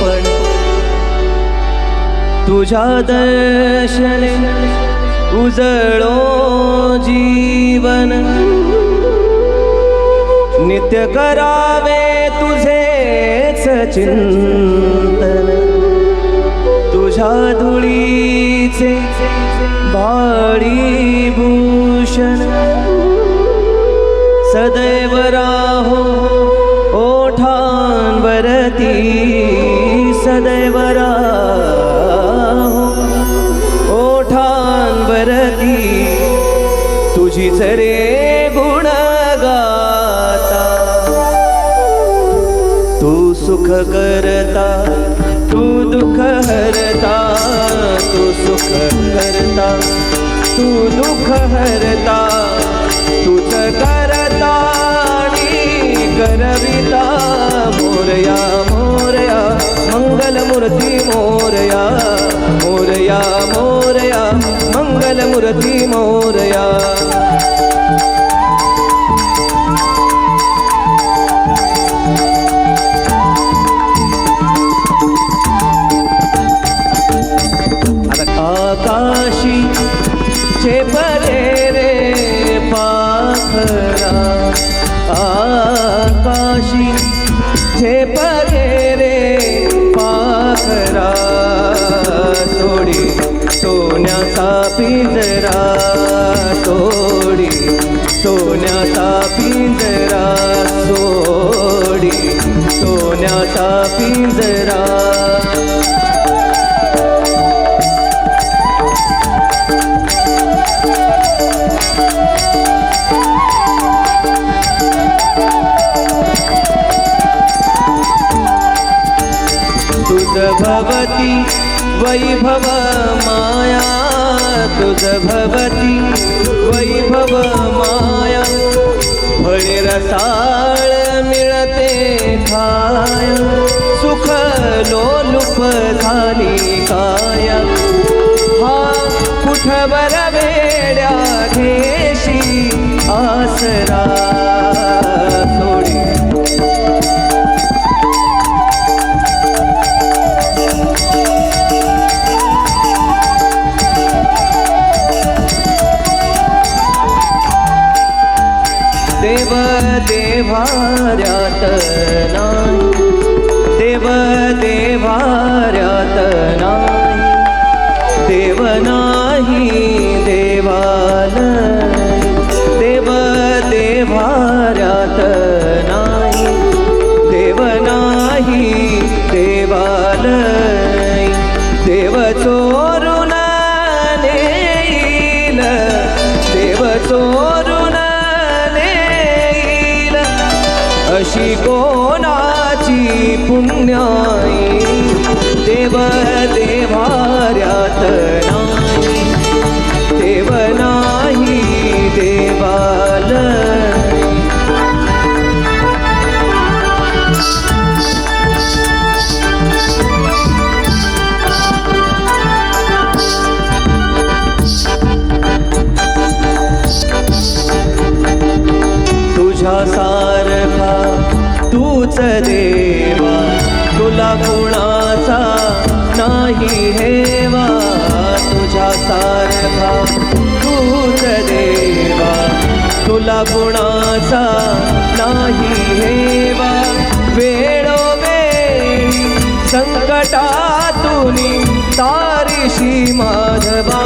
पण तुझ्या दर्शने उजळो जीवन. नित्य करावे तुझेच चिंतन. तुझ्या धुळीचे भाडी भूषण. सदैव राहो तुझीच रे गुण गाता तू सुख करता तू दुःख हरता. तू सुख करता तू दुःख हरता. तूच करता करविता मोरया मोरया. मंगलमूर्ती आकाशी परे रे पाखरा सोडी सोन्याचा पिंजरा सोडी सोन्याचा पिंजरा सोडी सोन्याचा पिंजरा. भवती वैभव माया तुझ भवती वैभव माया। फळे रसाळ मिळते काय सुख लोलुप झाली काय। हा कुठवर वेड्या घेशी आसरा। देव देवार्यात नाही. देव देवार्यात नाही. देव नाही देवाल. देव देवार्यात नाही. देव नाही देवाल. देव चोरून देव चोर अशी कोणाची पुण्याई? देव देवार्यात नाही. तूच देवा तुला कुणाचा नाही हेवा तुझ्या सारखा तूच देवा तुला कुणाचा नाही हेवा. वेळोवेळी संकटातून तारीशी माधवा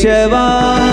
સેવા